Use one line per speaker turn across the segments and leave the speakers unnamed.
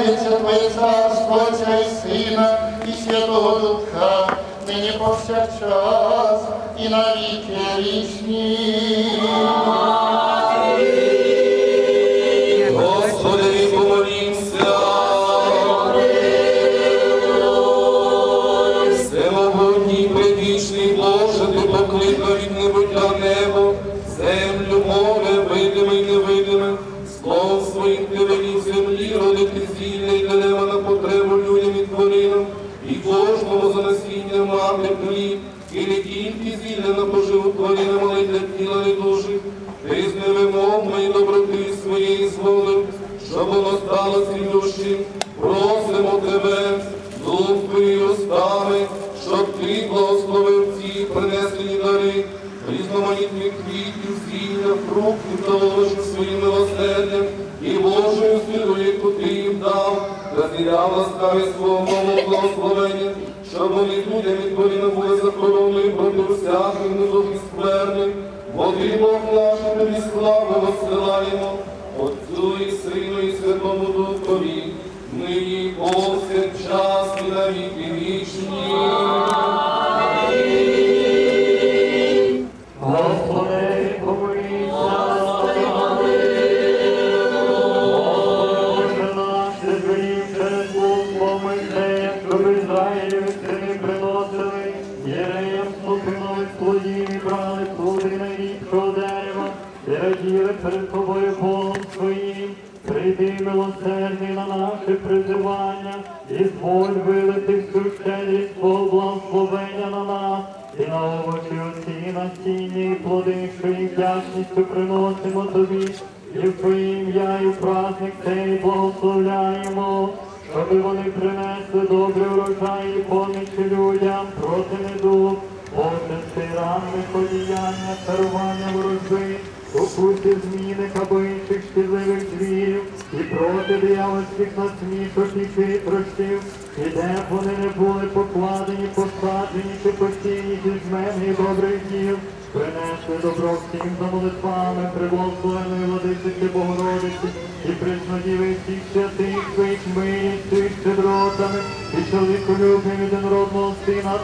наближається Твоє царство Отця і Сина, і Святого Духа, нині повсякчас, і на віки вічні.
Щоб відповідно буде захоронені про недух і скверних, Бо ти Бог наш, тобі славу розсилаємо, Отцю і Сину і Святому Духові, нині повсякчас і на віки вічні.
Брали плоди найліпшого дерева, і раділи перед тобою Богом своїм. Прийди, милосердний на наше призивання, і зволь вилити всю щедрість Твого благословення на нас, і на овочі оці, і насіння, і плоди, що їх вдячністю приносимо тобі, і в Твоє ім'я, і в праздник цей благословляємо, щоби вони принесли добрий урожай і помічі людям проти недуг, почасти рани подіяння, царування ворожби, Укуси зміни кабинчих шкідливих звірів, і проти диявольських насмішок і хитрощів, і де б вони не були покладені, посаджені чи постійні зі змени і добрих діл, принесли добро всім за молитвами, приблагословеної владичиці Богородиці, і приснодіви всіх святих своїх милістю щедротами, і чоловіколюбним єдинородного сина,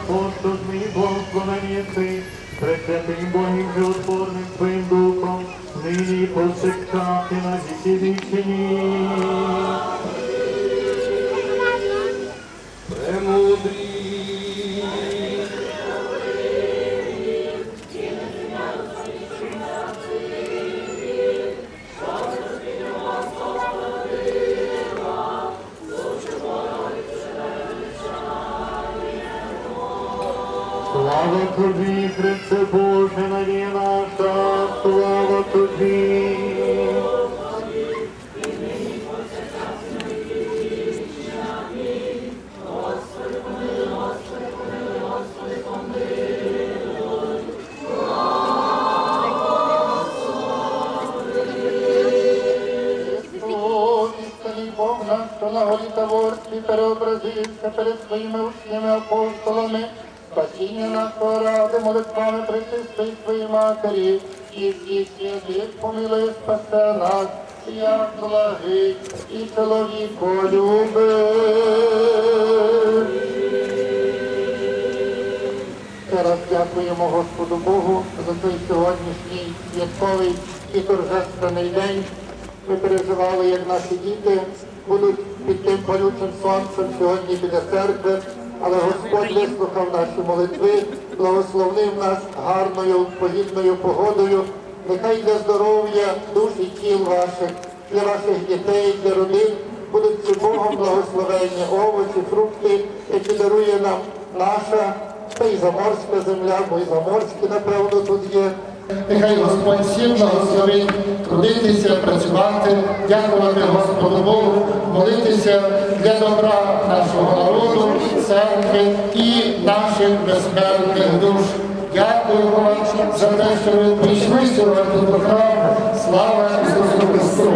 що змій благословені єси, Пресвятим Богом животворним Твоїм Духом, нині повсякчас на віки вічні.
Переобразився перед апостолами, спасіння нашого ради молитвами причистої своїй матері, і всіх святих помилуй спасе нас, як благий і чоловіколюбив. Ще раз дякуємо Господу Богу за цей сьогоднішній святковий і торжественний день. Ми переживали, як наші діти будуть під тим палючим сонцем сьогодні біля церкви, але Господь вислухав наші молитви, благословив нас гарною погідною погодою. Нехай для здоров'я душ і тіл ваших, для ваших дітей, для родин будуть ці Богом благословені овочі, фрукти, які дарує нам наша та й заморська земля, бо і заморські, напевно, тут є. Нехай Господь всім благословить трудитися, працювати, дякувати Господу Богу, молитися для добра нашого народу, церкви і наших безсмертних душ. Дякую вам за те, що ви прийшли сьогодні до храму. Слава Ісусу Христу!